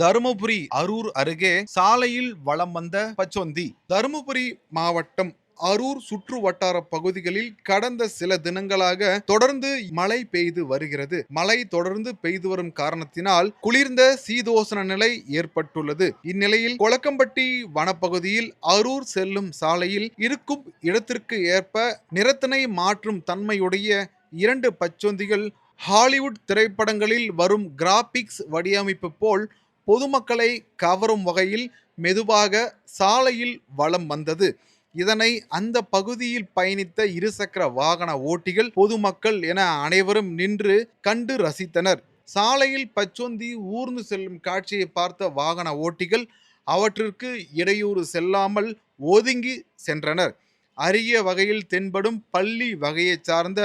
தருமபுரி அரூர் அருகே சாலையில் வலம் வந்த பச்சொந்தி. தருமபுரி மாவட்டம் அரூர் சுற்று வட்டார பகுதிகளில் கடந்த சில தினங்களாக தொடர்ந்து மழை பெய்து வருகிறது. மழை தொடர்ந்து பெய்து வரும் காரணத்தினால் குளிர்ந்த சீதோசன நிலை ஏற்பட்டுள்ளது. இந்நிலையில் கொளக்கம்பட்டி வனப்பகுதியில் அரூர் செல்லும் சாலையில் இருக்கும் இடத்திற்கு ஏற்ப நிறத்தினை மாற்றும் தன்மையுடைய இரண்டு பச்சொந்திகள் ஹாலிவுட் திரைப்படங்களில் வரும் கிராபிக்ஸ் வடிவமைப்பு போல் பொதுமக்களை கவரும் வகையில் மெதுவாக சாலையில் வலம் வந்தது. இதனை அந்த பகுதியில் பயணித்த இருசக்கர வாகன ஓட்டிகள் பொதுமக்கள் என அனைவரும் நின்று கண்டு ரசித்தனர். சாலையில் பச்சொந்தி ஊர்ந்து செல்லும் காட்சியை பார்த்த வாகன ஓட்டிகள் அவற்றிற்கு இடையூறு செல்லாமல் ஒதுங்கி சென்றனர். அரிய வகையில் தென்படும் பள்ளி வகையைச் சார்ந்த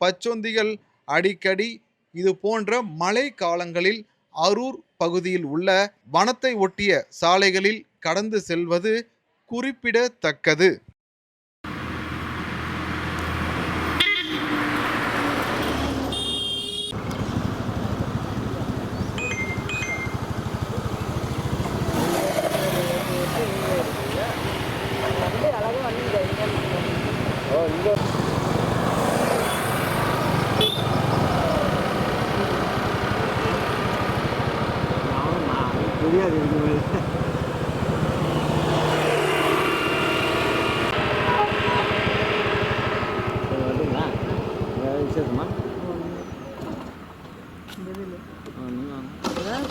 பச்சொந்திகள் அடிக்கடி இது போன்ற மழை காலங்களில் அரூர் பகுதியில் உள்ள வனத்தை ஒட்டிய சாலைகளில் கடந்து செல்வது குறிப்பிடத்தக்கது. தெரியாது இதுக்கு மேலே சரி, வரட்டுங்களா வேறு விசேஷமா?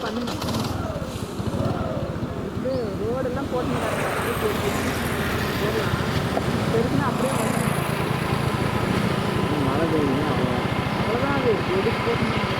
பண்ணுங்க. இது ரோடெல்லாம் போட்டுருக்காங்க அப்படியே மழை பெய்யுங்க அவ்வளோ அவ்வளோதான் அது. எதுக்கு போட்டுருங்க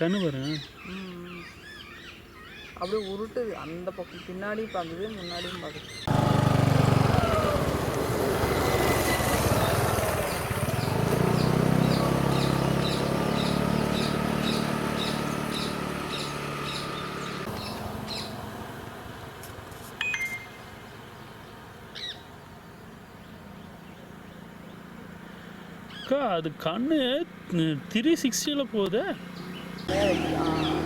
கண்ணு பாருங்க. அப்படியே உருட்டுது. அந்த பக்கம் பின்னாடியும் பார்க்குது முன்னாடியும் பார்க்குது. அக்கா அது கண்ணு த்ரீ சிக்ஸ்டியில் போகுது where we are.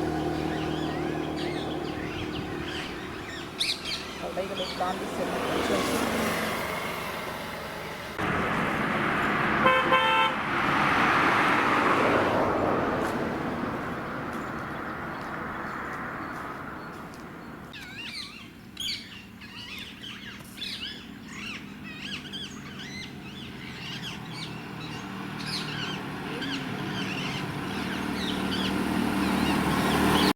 Ở đây là một con đi xuống